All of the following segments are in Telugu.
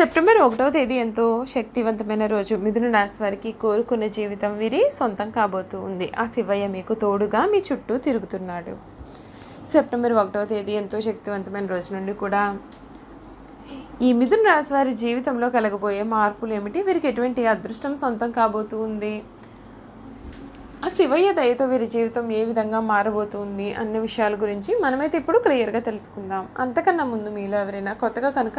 సెప్టెంబర్ ఒకటవ తేదీ ఎంతో శక్తివంతమైన రోజు. మిథున రాశి వారికి కోరుకున్న జీవితం వీరి సొంతం కాబోతూ ఉంది. ఆ శివయ్య మీకు తోడుగా మీ చుట్టూ తిరుగుతున్నాడు. సెప్టెంబర్ ఒకటవ తేదీ ఎంతో శక్తివంతమైన రోజు నుండి కూడా ఈ మిథున రాశి వారి జీవితంలో కలగబోయే మార్పులు ఏమిటి? వీరికి ఎటువంటి అదృష్టం సొంతం కాబోతూ ఉంది? ఆ శివయ్య దయతో వీరి జీవితం ఏ విధంగా మారబోతుంది అన్న విషయాల గురించి మనమైతే ఇప్పుడు క్లియర్గా తెలుసుకుందాం. అంతకన్నా ముందు మీలో ఎవరైనా కొత్తగా కనుక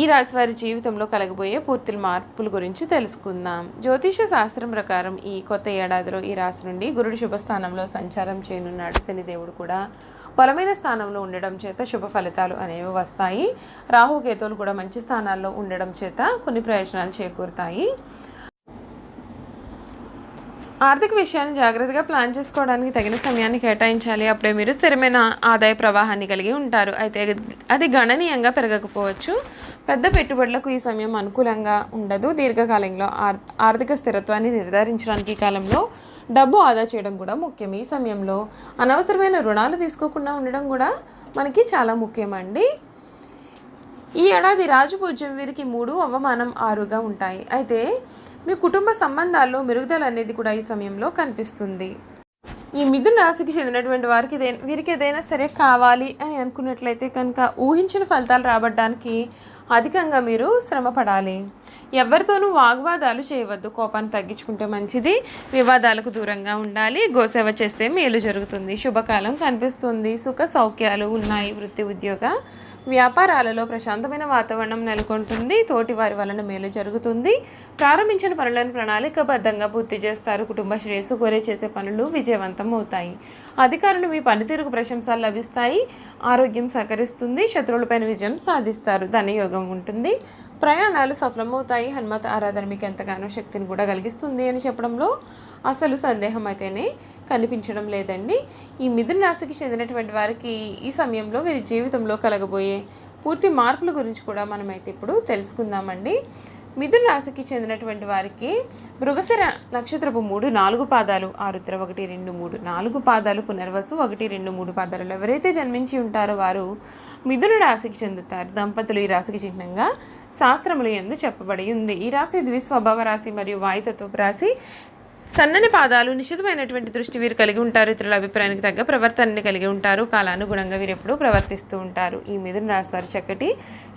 ఈ రాశి వారి జీవితంలో కలగబోయే పూర్తి మార్పుల గురించి తెలుసుకుందాం. జ్యోతిష శాస్త్రం ప్రకారం ఈ కొత్త ఏడాదిలో ఈ రాశి నుండి గురుడు శుభస్థానంలో సంచారం చేయనున్నాడు. శనిదేవుడు కూడా బలమైన స్థానంలో ఉండడం చేత శుభ ఫలితాలు అనేవి వస్తాయి. రాహుకేతువులు కూడా మంచి స్థానాల్లో ఉండడం చేత కొన్ని ప్రయోజనాలు చేకూరుతాయి. ఆర్థిక విషయాన్ని జాగ్రత్తగా ప్లాన్ చేసుకోవడానికి తగిన సమయాన్ని కేటాయించాలి. అప్పుడే మీరు స్థిరమైన ఆదాయ ప్రవాహాన్ని కలిగి ఉంటారు. అయితే అది గణనీయంగా పెరగకపోవచ్చు. పెద్ద పెట్టుబడులకు ఈ సమయం అనుకూలంగా ఉండదు. దీర్ఘకాలంలో ఆర్థిక స్థిరత్వాన్ని నిర్ధారించడానికి ఈ కాలంలో డబ్బు ఆదా చేయడం కూడా ముఖ్యం. ఈ సమయంలో అనవసరమైన రుణాలు తీసుకోకుండా ఉండడం కూడా మనకి చాలా ముఖ్యమండి. ఈ ఏడాది రాజపూజ్యం వీరికి మూడు అవమానం ఆరుగా ఉంటాయి. అయితే మీ కుటుంబ సంబంధాల్లో మెరుగుదల అనేది కూడా ఈ సమయంలో కనిపిస్తుంది. ఈ మిథున రాశికి చెందినటువంటి వారికి వీరికి ఏదైనా సరే కావాలి అని అనుకున్నట్లయితే కనుక ఊహించిన ఫలితాలు రాబడ్డానికి అధికంగా మీరు శ్రమ పడాలి ఎవరితోనూ వాగ్వాదాలు చేయవద్దు. కోపాన్ని తగ్గించుకుంటే మంచిది. వివాదాలకు దూరంగా ఉండాలి. గోసేవ చేస్తే మేలు జరుగుతుంది. శుభకాలం కనిపిస్తుంది. సుఖ సౌఖ్యాలు ఉన్నాయి. వృత్తి ఉద్యోగ వ్యాపారాలలో ప్రశాంతమైన వాతావరణం నెలకొంటుంది. తోటి వారి వలన మేలు జరుగుతుంది. ప్రారంభించిన పనులను ప్రణాళికబద్ధంగా పూర్తి చేస్తారు. కుటుంబ శ్రేయస్సు కోరే చేసే పనులు విజయవంతం అవుతాయి. అధికారులు మీ పనితీరుకు ప్రశంసలు లభిస్తాయి ఆరోగ్యం సహకరిస్తుంది శత్రువులపైన విజయం సాధిస్తారు. ధనయోగం ఉంటుంది. ప్రయాణాలు సఫలమవుతాయి. హనుమత ఆరాధన మీకు ఎంతగానో శక్తిని కూడా కలిగిస్తుంది అని చెప్పడంలో అసలు సందేహం అయితేనే కనిపించడం లేదండి. ఈ మిథున రాశికి చెందినటువంటి వారికి ఈ సమయంలో వీరి జీవితంలో కలగబోయే పూర్తి మార్పుల గురించి కూడా మనమైతే ఇప్పుడు తెలుసుకుందామండి. మిథున రాశికి చెందినటువంటి వారికి మృగశిర నక్షత్రపు మూడు నాలుగు పాదాలు ఆరుద్ర ఒకటి రెండు మూడు నాలుగు పాదాలు పునర్వసు ఒకటి రెండు మూడు పాదాలు ఎవరైతే జన్మించి ఉంటారో వారు మిథున రాశికి చెందుతారు. దంపతులు ఈ రాశికి చిహ్నంగా శాస్త్రములు ఎందు చెప్పబడి ఉంది. ఈ రాశి ద్విస్వభావ రాశి మరియు వాయుతత్వపు రాశి. సన్నని పాదాలు నిశ్చితమైనటువంటి దృష్టి వీరు కలిగి ఉంటారు. ఇతరుల అభిప్రాయానికి తగ్గ ప్రవర్తనని కలిగి ఉంటారు. కాలానుగుణంగా వీరు ఎప్పుడూ ప్రవర్తిస్తూ ఉంటారు. ఈ మిథున రాశి వారి చక్కటి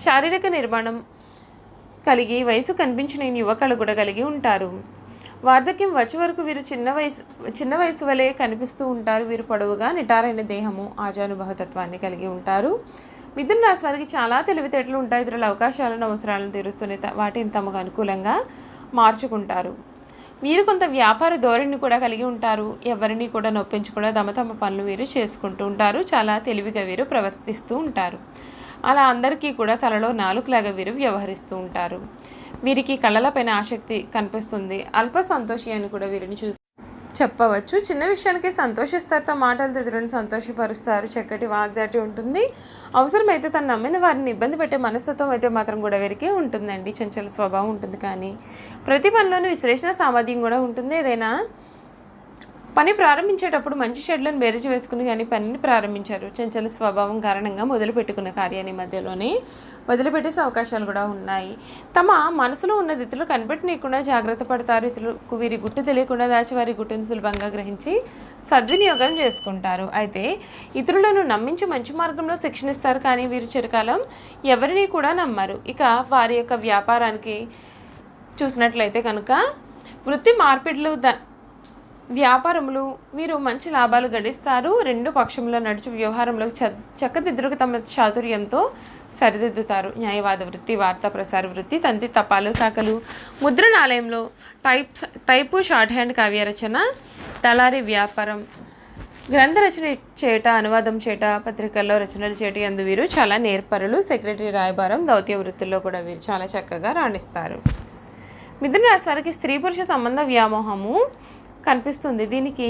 శారీరక నిర్మాణం కలిగి వయసు కనిపించిన యువకులు కూడా కలిగి ఉంటారు. వార్ధక్యం వచ్చే వరకు వీరు చిన్న వయసు చిన్న వయసు వలె కనిపిస్తూ ఉంటారు. వీరు పొడవుగా నిటారైన దేహము ఆజానుభవతత్వాన్ని కలిగి ఉంటారు. మిథున రాశి వారికి చాలా తెలివితేటలు ఉంటాయి. ఇతరుల అవకాశాలను అవసరాలను తీరుస్తూనే వాటిని తమకు అనుకూలంగా మార్చుకుంటారు. వీరు కొంత వ్యాపార ధోరణిని కూడా కలిగి ఉంటారు. ఎవరిని కూడా నొప్పించకుండా తమ తమ పనులు వీరు చేసుకుంటూ ఉంటారు. చాలా తెలివిగా వీరు ప్రవర్తిస్తూ ఉంటారు. అలా అందరికీ కూడా తలలో నాలుగులాగా వీరు వ్యవహరిస్తూ ఉంటారు. వీరికి కళలపైన ఆసక్తి కనిపిస్తుంది. అల్ప సంతోషి అని కూడా వీరిని చూసి చెప్పవచ్చు. చిన్న విషయానికి సంతోషిస్తారు తమ మాటలతో ఎదురుని సంతోషపరుస్తారు. చక్కటి వాగ్దాటి ఉంటుంది. అవసరమైతే తను నమ్మిన వారిని ఇబ్బంది పెట్టే మనస్తత్వం అయితే మాత్రం కూడా వీరికి ఉంటుందండి. చంచల స్వభావం ఉంటుంది కానీ ప్రతి పనిలోనూ విశ్లేషణ సామర్థ్యం కూడా ఉంటుంది. ఏదైనా పని ప్రారంభించేటప్పుడు మంచి షెడ్లను బేరీజు వేసుకుని కానీ పనిని ప్రారంభించారు. చంచల స్వభావం కారణంగా మొదలుపెట్టుకున్న కార్యాన్ని మధ్యలోనే వదిలిపెట్టేసే అవకాశాలు కూడా ఉన్నాయి. తమ మనసులో ఉన్నది ఇతరులు కనిపెట్టనీయకుండా జాగ్రత్త పడతారు. ఇతరులకు వీరి గుట్టు తెలియకుండా దాచి వారి గుట్టును సులభంగా గ్రహించి సద్వినియోగం చేసుకుంటారు. అయితే ఇతరులను నమ్మించి మంచి మార్గంలో శిక్షణ ఇస్తారు. కానీ వీరు చిరకాలం ఎవరిని కూడా నమ్మరు. ఇక వారి యొక్క వ్యాపారానికి చూసినట్లయితే కనుక వృత్తి మార్పిడులు ద వ్యాపారములు వీరు మంచి లాభాలు గడిస్తారు. రెండు పక్షంలో నడుచు వ్యవహారంలో చ చక్కదిద్దురుకు తమ చాతుర్యంతో సరిదిద్దుతారు. న్యాయవాద వృత్తి వార్తా ప్రసార వృత్తి తంతి తపాలు శాఖలు ముద్రణాలయంలో టైప్స్ టైపు షార్ట్ హ్యాండ్ కావ్య రచన తలారి వ్యాపారం గ్రంథ రచన చేయట అనువాదం చేయట పత్రికల్లో రచనలు చేయటం అందు వీరు చాలా నేర్పరులు. సెక్రటరీ రాయబారం దౌత్య వృత్తుల్లో కూడా వీరు చాలా చక్కగా రాణిస్తారు. మిథున రాశి వారికి స్త్రీ పురుష సంబంధ వ్యామోహము కనిపిస్తుంది. దీనికి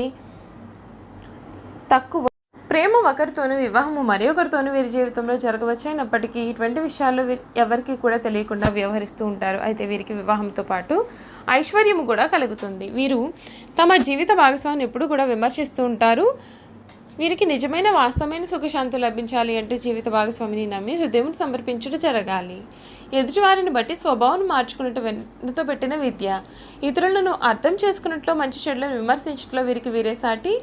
తక్కువ ప్రేమ ఒకరితోనూ వివాహము మరి ఒకరితోనూ వీరి జీవితంలో జరగవచ్చు. అయినప్పటికీ ఇటువంటి విషయాల్లో ఎవరికి కూడా తెలియకుండా వ్యవహరిస్తూ ఉంటారు. అయితే వీరికి వివాహంతో పాటు ఐశ్వర్యము కూడా కలుగుతుంది. వీరు తమ జీవిత భాగస్వామిని ఎప్పుడు కూడా విమర్శిస్తూ ఉంటారు. వీరికి నిజమైన వాస్తవమైన సుఖశాంతి లభించాలి అంటే జీవిత భాగస్వామిని నమ్మి హృదయం సమర్పించుట జరగాలి. ఎదుటివారిని బట్టి స్వభావం మార్చుకున్నట్టు వెన్నతో పెట్టిన విద్య. ఇతరులను అర్థం చేసుకున్నట్లో మంచి చెడులను విమర్శించట్లో వీరికి వీరే సాటి.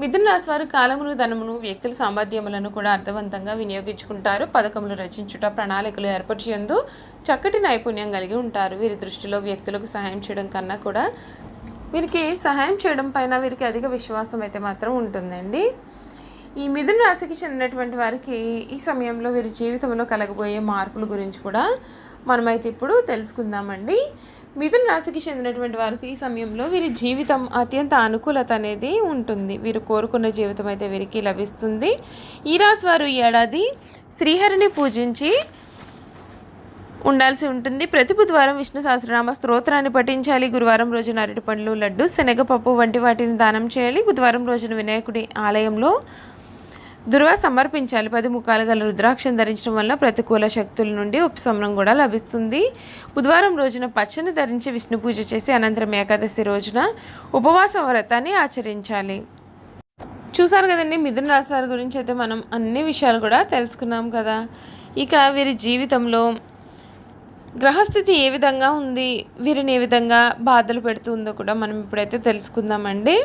మిథున రాశి వారు కాలమును ధనమును వ్యక్తుల సామర్థ్యములను కూడా అర్థవంతంగా వినియోగించుకుంటారు. పథకములు రచించుట ప్రణాళికలు ఏర్పాటు చేయందు చక్కటి నైపుణ్యం కలిగి ఉంటారు. వీరి దృష్టిలో వ్యక్తులకు సహాయం చేయడం కన్నా కూడా వీరికి సహాయం చేయడం పైన వీరికి అధిక విశ్వాసం అయితే మాత్రం ఉంటుందండి. ఈ మిథున రాశికి చెందినటువంటి వారికి ఈ సమయంలో వీరి జీవితంలో కలగబోయే మార్పుల గురించి కూడా మనమైతే ఇప్పుడు తెలుసుకుందామండి. మిథున రాశికి చెందినటువంటి వారికి ఈ సమయంలో వీరి జీవితం అత్యంత అనుకూలత అనేది ఉంటుంది. వీరు కోరుకున్న జీవితం అయితే వీరికి లభిస్తుంది. ఈ రాశి వారు ఈ ఏడాది శ్రీహరిని పూజించి ఉండాల్సి ఉంటుంది. ప్రతి బుధవారం విష్ణు సహస్రనామ స్తోత్రాన్ని పఠించాలి. గురువారం రోజున అరటి పండ్లు లడ్డు శనగపప్పు వంటి వాటిని దానం చేయాలి. బుధవారం రోజున వినాయకుడి ఆలయంలో దుర్వ సమర్పించాలి. పది ముఖాలు గల రుద్రాక్షం ధరించడం వల్ల ప్రతికూల శక్తుల నుండి ఉపశమనం కూడా లభిస్తుంది. బుధవారం రోజున పచ్చని ధరించి విష్ణు పూజ చేసి అనంతరం ఏకాదశి రోజున ఉపవాస వ్రతాన్ని ఆచరించాలి. చూసారు కదండి మిథున రాశి వారి గురించి అయితే మనం అన్ని విషయాలు కూడా తెలుసుకున్నాం కదా. ఇక వీరి జీవితంలో గ్రహస్థితి ఏ విధంగా ఉంది వీరిని ఏ విధంగా బాధలు పెడుతుందో కూడా మనం ఇప్పుడైతే తెలుసుకుందామండి.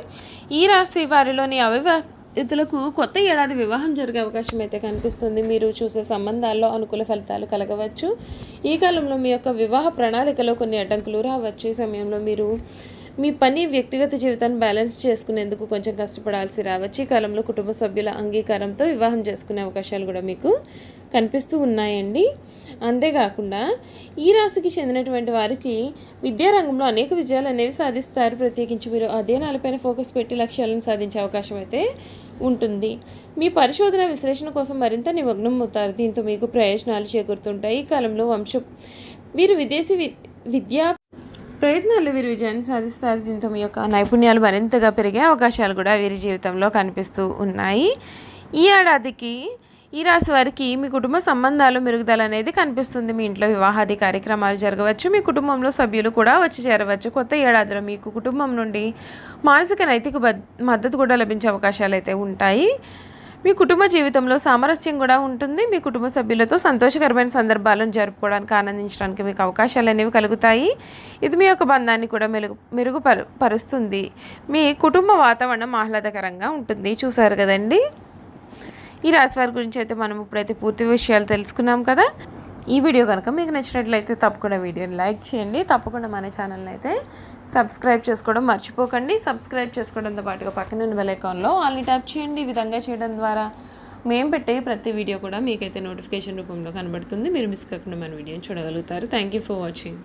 ఈ రాశి వారిలోని అవివాహితులకు కొత్త ఏడాది వివాహం జరిగే అవకాశం అయితే కనిపిస్తుంది. మీరు చూసే సంబంధాల్లో అనుకూల ఫలితాలు కలగవచ్చు. ఈ కాలంలో మీ యొక్క వివాహ ప్రణాళికలో కొన్ని అడ్డంకులు రావచ్చు. ఈ సమయంలో మీరు మీ పని వ్యక్తిగత జీవితాన్ని బ్యాలెన్స్ చేసుకునేందుకు కొంచెం కష్టపడాల్సి రావచ్చు. ఈ కాలంలో కుటుంబ సభ్యుల అంగీకారంతో వివాహం చేసుకునే అవకాశాలు కూడా మీకు కనిపిస్తూ ఉన్నాయండి. అంతేకాకుండా ఈ రాశికి చెందినటువంటి వారికి విద్యారంగంలో అనేక విజయాలు అనేవి సాధిస్తారు. ప్రత్యేకించి మీరు అధ్యయనాలపైన ఫోకస్ పెట్టి లక్ష్యాలను సాధించే అవకాశం అయితే ఉంటుంది. మీ పరిశోధన విశ్లేషణ కోసం మరింత నిమగ్నం అవుతారు. దీంతో మీకు ప్రయోజనాలు చేకూరుతుంటాయి. ఈ కాలంలో వంశ వీరు విదేశీ వి విద్యా ప్రయత్నాలు వీరు విజయాన్ని సాధిస్తారు. దీంతో మీ యొక్క నైపుణ్యాలు మరింతగా పెరిగే అవకాశాలు కూడా వీరి జీవితంలో కనిపిస్తూ ఉన్నాయి. ఈ ఏడాదికి ఈ రాశి వారికి మీ కుటుంబ సంబంధాలు మెరుగుదల అనేది కనిపిస్తుంది. మీ ఇంట్లో వివాహాది కార్యక్రమాలు జరగవచ్చు. మీ కుటుంబంలో సభ్యులు కూడా వచ్చి చేరవచ్చు. కొత్త ఏడాదిలో మీకు కుటుంబం నుండి మానసిక నైతిక బద్ మద్దతు కూడా లభించే అవకాశాలు అయితే ఉంటాయి. మీ కుటుంబ జీవితంలో సామరస్యం కూడా ఉంటుంది. మీ కుటుంబ సభ్యులతో సంతోషకరమైన సందర్భాలను జరుపుకోవడానికి ఆనందించడానికి మీకు అవకాశాలు అనేవి కలుగుతాయి. ఇది మీ యొక్క బంధాన్ని కూడా మెరుగు మెరుగుపరు పరుస్తుంది. మీ కుటుంబ వాతావరణం ఆహ్లాదకరంగా ఉంటుంది. చూసారు కదండి? ఈ రాశి వారి గురించి అయితే మనం ఇప్పుడైతే పూర్తి విషయాలు తెలుసుకున్నాం కదా. ఈ వీడియో కనుక మీకు నచ్చినట్లయితే తప్పకుండా వీడియోని లైక్ చేయండి. తప్పకుండా మన ఛానల్ని అయితే సబ్స్క్రైబ్ చేసుకోవడం మర్చిపోకండి. సబ్స్క్రైబ్ చేసుకోవడంతో పాటుగా పక్కన ఉన్న బెల్ ఐకాన్లో ఆల్ని ట్యాప్ చేయండి. ఈ విధంగా చేయడం ద్వారా మేము పెట్టే ప్రతి వీడియో కూడా మీకైతే నోటిఫికేషన్ రూపంలో కనబడుతుంది. మీరు మిస్ కాకుండా మన వీడియోని చూడగలుగుతారు. Thank you for watching